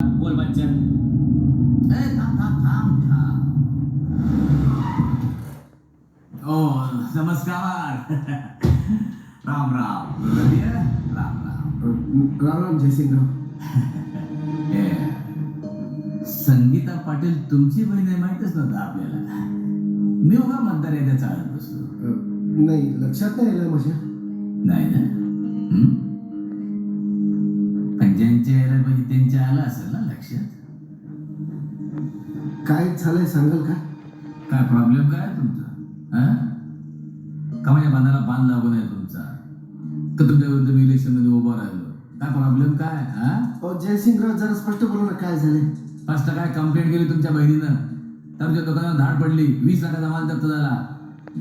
बोल बच्चन ए थांब थांब थांब थांब. ओ नमस्कार. राम राम. रविय? राम राम. राम राम. जयसिंगराव ए, संगीता पाटील तुमची बहीण आहे माहितच नव्हतं आपल्याला. मी उगा मतदार चालत बसतो अ, नाही लक्षात नाही आलं माझ्या. ज्यांच्या यायला पाहिजे त्यांच्या आलं असेल ना लक्षात? काय झालंय सांगाल का? काय प्रॉब्लेम काय तुमचा? हा? का माझ्या बांधाला बांध लागू नये तुमचा? का तुमच्या विरुद्ध मी इलेक्शनमध्ये उभा राहिलो? काय प्रॉब्लेम काय हा? जयसिंगराव जरा स्पष्ट बोला ना काय झालंय? फर्स्ट काय कंप्लेंट केली तुमच्या बहिणीनं? तर तुमच्या दुकानावर धाड पडली. वीस लाखाचा माल जप्त झाला.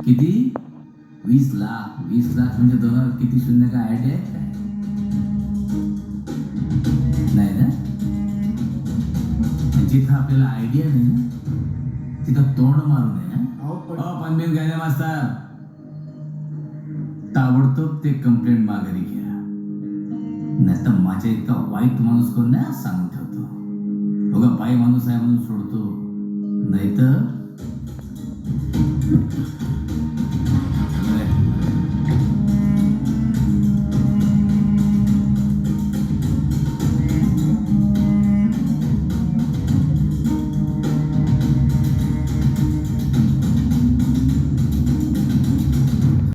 किती? वीस लाख वीस लाख म्हणजे दोन किती शून्य काय आयडिया आहे जिथं आपल्याला आयडिया नाही ना तिथं तोंड मारू नये हा? पनबिन काय नाही मास्तर. ताबडतोब ते कंप्लेंट माघारी घ्या. नाही तर माझ्या इतका वाईट माणूस कोण नाही सांगून ठेवतो. बघा बाई माणूस आहे म्हणून सोडतो. नाहीतर